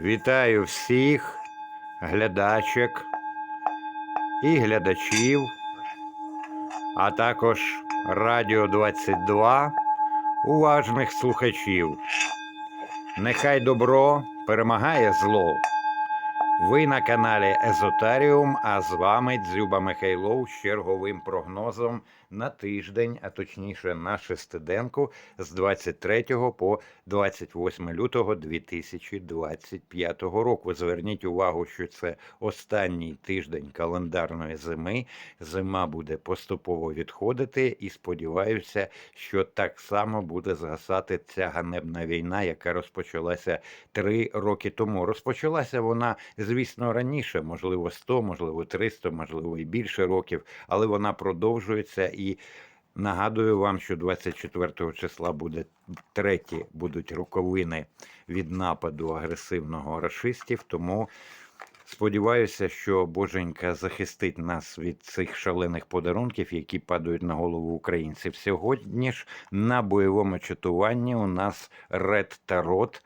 Вітаю всіх глядачок і глядачів, а також Радіо 22 уважних слухачів. Нехай добро перемагає зло. Ви на каналі Езотаріум, а з вами Дзюба Михайлов з черговим прогнозом на тиждень, а точніше на шестиденку з 23 по 28 лютого 2025 року. Зверніть увагу, що це останній тиждень календарної зими. Зима буде поступово відходити, і сподіваюся, що так само буде згасати ця ганебна війна, яка розпочалася три роки тому. Розпочалася вона, звісно, раніше, можливо, 100, можливо, 300, можливо, і більше років, але вона продовжується і. Нагадую вам, що 24 числа буде треті будуть роковини від нападу агресивного рашистів. Тому сподіваюся, що Боженька захистить нас від цих шалених подарунків, які падають на голову українців. Сьогодні ж на бойовому чатуванні у нас Ред Тарот.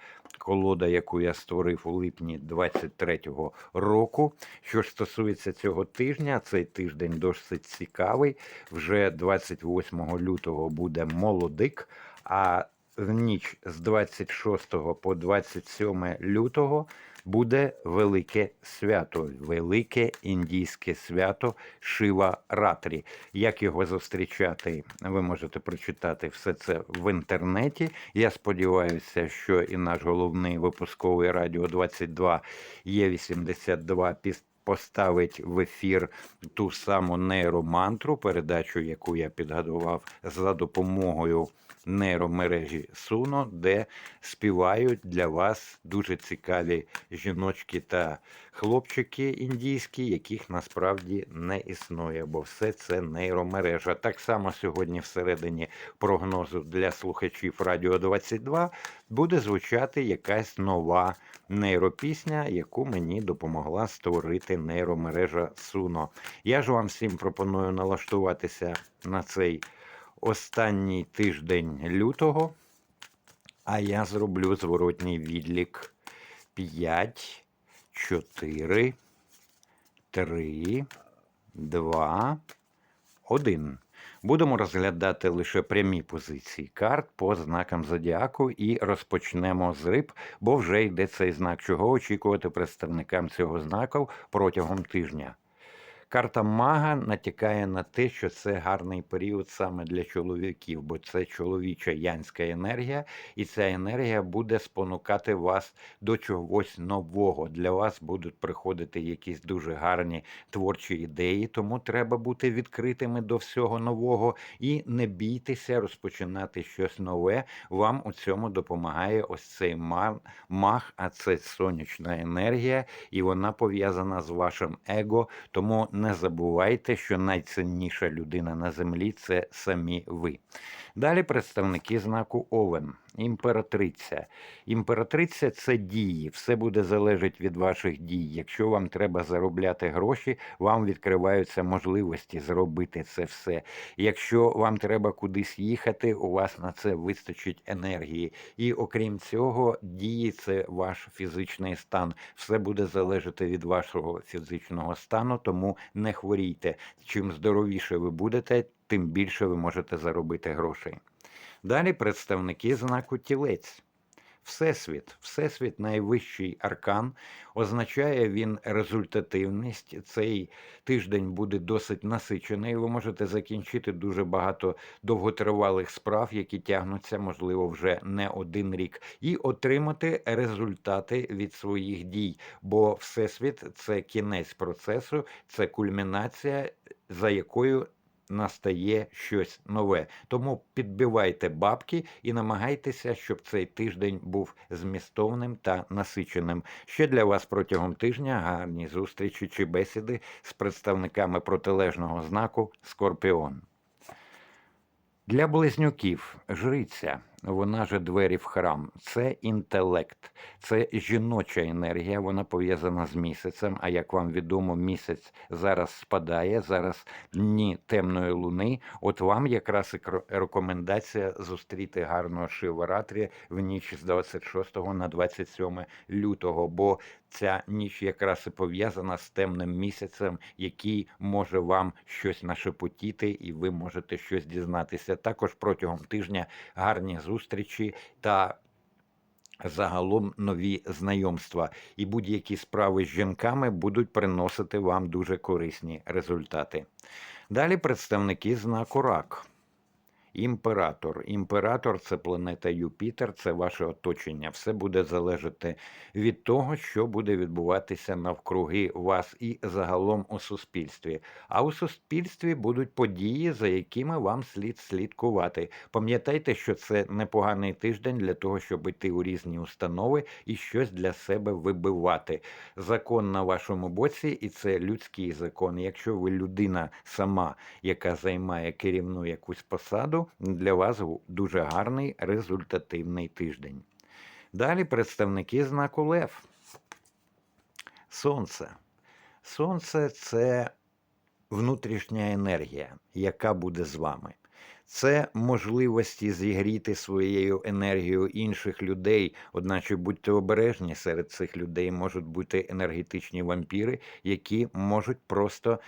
Колода, яку я створив у липні 23-го року. Що ж стосується цього тижня, цей тиждень досить цікавий. Вже 28 лютого буде молодик, а в ніч з 26 по 27 лютого буде велике свято, велике індійське свято Шива Ратрі. Як його зустрічати, ви можете прочитати все це в інтернеті. Я сподіваюся, що і наш головний випусковий радіо 22 є 82 піс Поставить в ефір ту саму нейромантру, передачу, яку я підготував за допомогою нейромережі Суно, де співають для вас дуже цікаві жіночки та хлопчики індійські, яких насправді не існує, бо все це нейромережа. Так само сьогодні, всередині прогнозу для слухачів Радіо 22 буде звучати якась нова нейропісня, яку мені допомогла створити нейромережа Суно. Я ж вам всім пропоную налаштуватися на цей останній тиждень лютого, а я зроблю зворотній відлік 5, 4, 3, 2, 1. Будемо розглядати лише прямі позиції карт по знакам зодіаку і розпочнемо з риб, бо вже йде цей знак, чого очікувати представникам цього знаку протягом тижня. Карта мага натякає на те, що це гарний період саме для чоловіків, бо це чоловіча янська енергія, і ця енергія буде спонукати вас до чогось нового. Для вас будуть приходити якісь дуже гарні творчі ідеї, тому треба бути відкритими до всього нового і не бійтеся розпочинати щось нове. Вам у цьому допомагає ось цей маг, а це сонячна енергія, і вона пов'язана з вашим его. Тому не забувайте, що найцінніша людина на землі це самі ви. Далі представники знаку Овен. Імператриця. Імператриця це дії. Все буде залежати від ваших дій. Якщо вам треба заробляти гроші, вам відкриваються можливості зробити це все. Якщо вам треба кудись їхати, у вас на це вистачить енергії. І окрім цього, дії це ваш фізичний стан. Все буде залежати від вашого фізичного стану, тому не хворійте. Чим здоровіше ви будете, тим більше ви можете заробити грошей. Далі представники знаку тілець. Всесвіт, Всесвіт найвищий аркан, означає він результативність. Цей тиждень буде досить насичений. Ви можете закінчити дуже багато довготривалих справ, які тягнуться, можливо, вже не один рік, і отримати результати від своїх дій. Бо Всесвіт це кінець процесу, це кульмінація, за якою настає щось нове. Тому підбивайте бабки і намагайтеся, щоб цей тиждень був змістовним та насиченим. Ще для вас протягом тижня гарні зустрічі чи бесіди з представниками протилежного знаку Скорпіон. Для близнюків жриця вона же двері в храм. Це інтелект, це жіноча енергія, вона пов'язана з місяцем. А як вам відомо, місяць зараз спадає, зараз дні темної луни. От вам якраз і рекомендація зустріти гарного шиваратрі в ніч з 26 на 27 лютого, бо ця ніч якраз і пов'язана з темним місяцем, який може вам щось нашепотіти, і ви можете щось дізнатися. Також протягом тижня гарні зустрічі та загалом нові знайомства. І будь-які справи з жінками будуть приносити вам дуже корисні результати. Далі представники знаку Рак. Імператор. Імператор це планета Юпітер, це ваше оточення. Все буде залежати від того, що буде відбуватися навкруги вас і загалом у суспільстві. А у суспільстві будуть події, за якими вам слід слідкувати. Пам'ятайте, що це непоганий тиждень для того, щоб йти у різні установи і щось для себе вибивати. Закон на вашому боці, і це людський закон. Якщо ви людина сама, яка займає керівну якусь посаду, для вас дуже гарний результативний тиждень. Далі представники знаку Лев. Сонце. Сонце це внутрішня енергія, яка буде з вами. Це можливості зігріти своєю енергією інших людей, одначе будьте обережні, серед цих людей можуть бути енергетичні вампіри, які можуть просто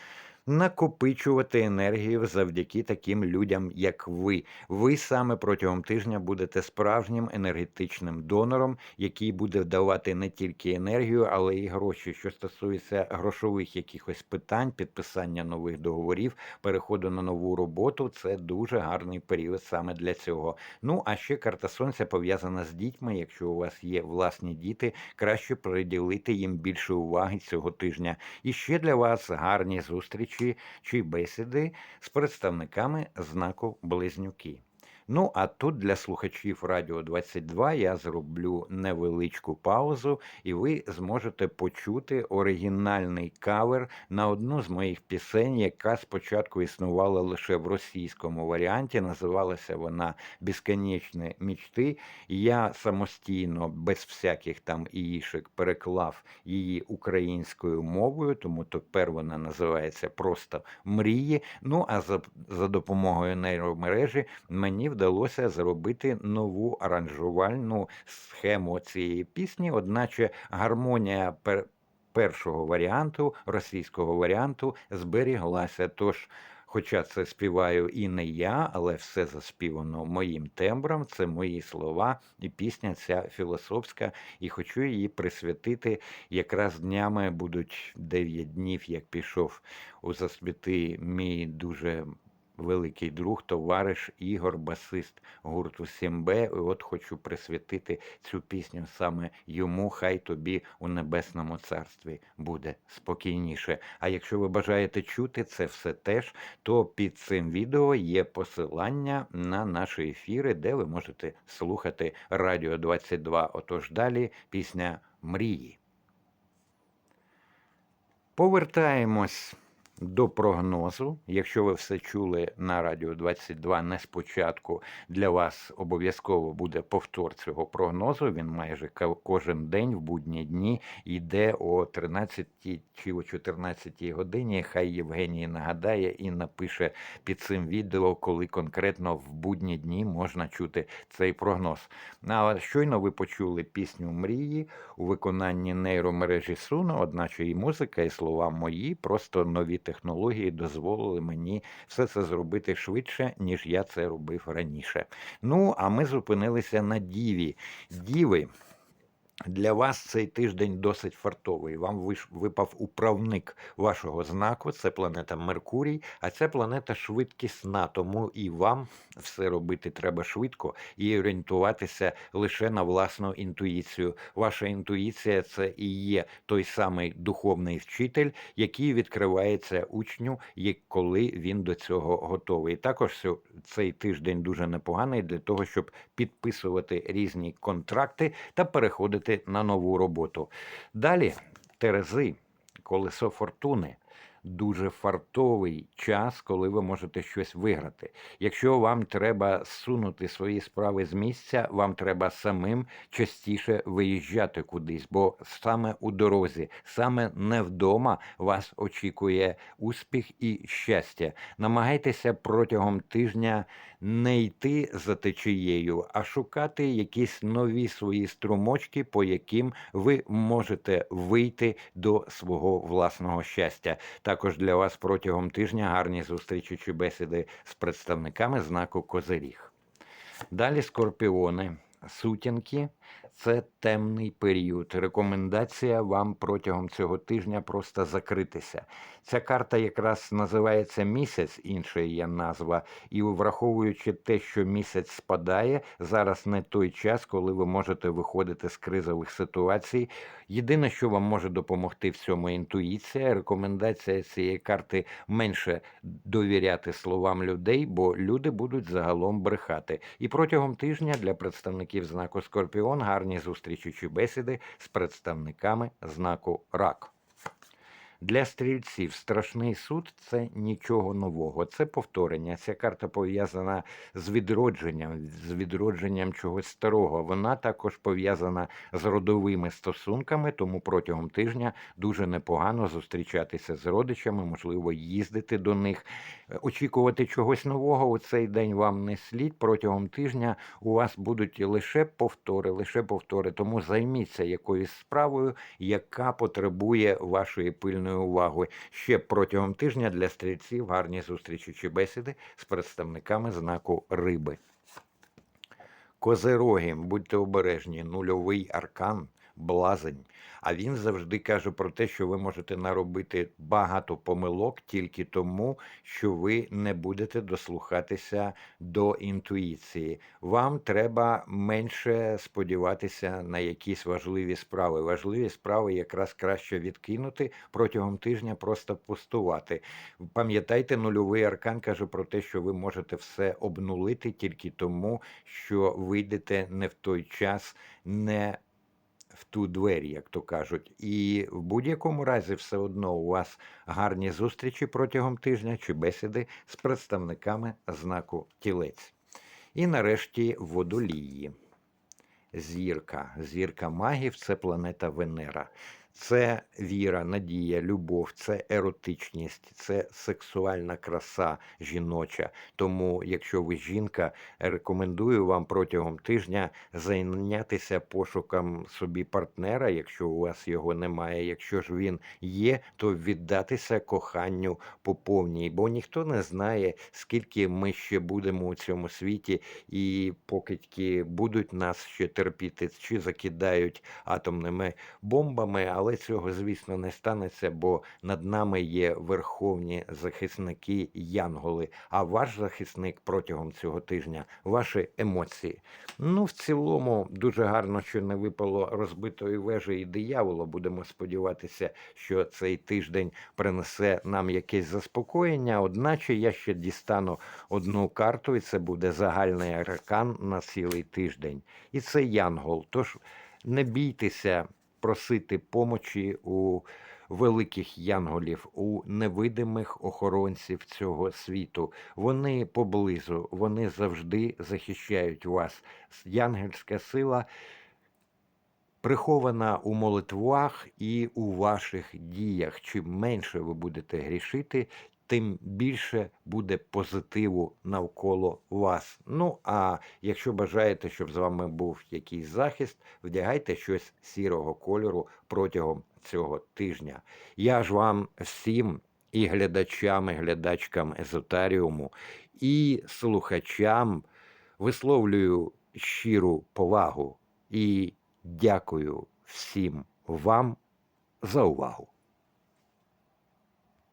накопичувати енергію завдяки таким людям, як ви. Ви саме протягом тижня будете справжнім енергетичним донором, який буде давати не тільки енергію, але й гроші. Що стосується грошових якихось питань, підписання нових договорів, переходу на нову роботу, це дуже гарний період саме для цього. Ну а ще карта сонця пов'язана з дітьми. Якщо у вас є власні діти, краще приділити їм більше уваги цього тижня. І ще для вас гарні зустрічі чи бесіди з представниками знаку Близнюки. Ну, а тут для слухачів Радіо 22 я зроблю невеличку паузу, і ви зможете почути оригінальний кавер на одну з моїх пісень, яка спочатку існувала лише в російському варіанті. Називалася вона Безконечні мічти. Я самостійно, без всяких там іїшек, переклав її українською мовою, тому тепер вона називається просто Мрії. Ну а за, за допомогою нейромережі мені вдалося зробити нову аранжувальну схему цієї пісні, одначе гармонія пер, першого варіанту, російського варіанту, зберіглася. Тож, хоча це співаю і не я, але все заспівано моїм тембром, це мої слова, і пісня ця філософська, і хочу її присвятити. Якраз днями будуть 9 днів, як пішов у засвіти мій дуже великий друг, товариш Ігор, басист гурту Сімбе. І от хочу присвятити цю пісню саме йому. Хай тобі у небесному царстві буде спокійніше. А якщо ви бажаєте чути це все теж, то під цим відео є посилання на наші ефіри, де ви можете слухати Радіо 22. Отож далі пісня Мрії. Повертаємось до прогнозу. Якщо ви все чули на Радіо 22 не спочатку, для вас обов'язково буде повтор цього прогнозу. Він майже кожен день в будні дні йде о 13 чи о 14 годині. Хай Євгеній нагадає і напише під цим відео, коли конкретно в будні дні можна чути цей прогноз. Ну, А щойно ви почули пісню Мрії у виконанні нейромережі Суно, одначе і музика, і слова мої, просто нові технології дозволили мені все це зробити швидше, ніж я це робив раніше. Ну, а ми зупинилися на діві. Діви. Для вас цей тиждень досить фартовий. Вам випав управник вашого знаку, це планета Меркурій, а це планета швидкісна, тому і вам все робити треба швидко і орієнтуватися лише на власну інтуїцію. Ваша інтуїція це і є той самий духовний вчитель, який відкривається учню, коли він до цього готовий. Також цей тиждень дуже непоганий для того, щоб підписувати різні контракти та переходити на нову роботу. Далі Терези, колесо фортуни. Дуже фартовий час, коли ви можете щось виграти. Якщо вам треба сунути свої справи з місця, вам треба самим частіше виїжджати кудись, бо саме у дорозі, саме не вдома вас очікує успіх і щастя. Намагайтеся протягом тижня не йти за течією, а шукати якісь нові свої струмочки, по яким ви можете вийти до свого власного щастя. Також для вас протягом тижня гарні зустрічі чи бесіди з представниками знаку Козиріг. Далі скорпіони, сутінки це темний період. Рекомендація вам протягом цього тижня просто закритися. Ця карта якраз називається місяць, інша є назва, і враховуючи те, що місяць спадає, зараз не той час, коли ви можете виходити з кризових ситуацій. Єдине, що вам може допомогти в цьому інтуїція, рекомендація цієї карти менше довіряти словам людей, бо люди будуть загалом брехати. І протягом тижня для представників знаку Скорпіон гарні зустрічі чи бесіди з представниками знаку Рак. Для стрільців страшний суд це нічого нового, це повторення. Ця карта пов'язана з відродженням, з відродженням чогось старого. Вона також пов'язана з родовими стосунками, тому протягом тижня дуже непогано зустрічатися з родичами, можливо, їздити до них, очікувати чогось нового у цей день вам не слід. Протягом тижня у вас будуть лише повтори, лише повтори. Тому займіться якоюсь справою, яка потребує вашої пильної уваги. Ще протягом тижня для стрільців гарні зустрічі чи бесіди з представниками знаку риби. Козероги, будьте обережні, нульовий аркан, блазень. А він завжди каже про те, що ви можете наробити багато помилок тільки тому, що ви не будете дослухатися до інтуїції. Вам треба менше сподіватися на якісь важливі справи. Важливі справи якраз краще відкинути протягом тижня, просто пустувати. Пам'ятайте, нульовий аркан каже про те, що ви можете все обнулити тільки тому, що вийдете не в той час, не в ту двері, як то кажуть. І в будь-якому разі все одно у вас гарні зустрічі протягом тижня чи бесіди з представниками знаку тілець. І нарешті водолії. Зірка. Зірка магів це планета Венера. Це віра, надія, любов, це еротичність, це сексуальна краса жіноча. Тому, якщо ви жінка, рекомендую вам протягом тижня зайнятися пошуком собі партнера, якщо у вас його немає. Якщо ж він є, то віддатися коханню по повній, бо ніхто не знає, скільки ми ще будемо у цьому світі, і покидьки будуть нас ще терпіти, чи закидають атомними бомбами. Але цього, звісно, не станеться, бо над нами є верховні захисники Янголи. А ваш захисник протягом цього тижня ваші емоції. Ну, в цілому, дуже гарно, що не випало розбитої вежі і диявола. Будемо сподіватися, що цей тиждень принесе нам якесь заспокоєння. Одначе я ще дістану одну карту, і це буде загальний аркан на цілий тиждень. І це Янгол. Тож не бійтеся просити помочі у великих янголів, у невидимих охоронців цього світу. Вони поблизу, вони завжди захищають вас. Янгельська сила. Прихована у молитвах і у ваших діях. Чим менше ви будете грішити, тим більше буде позитиву навколо вас. Ну а якщо бажаєте, щоб з вами був якийсь захист, вдягайте щось сірого кольору протягом цього тижня. Я ж вам всім. І глядачам, і глядачкам езотаріуму, і слухачам висловлюю щиру повагу і дякую всім вам за увагу.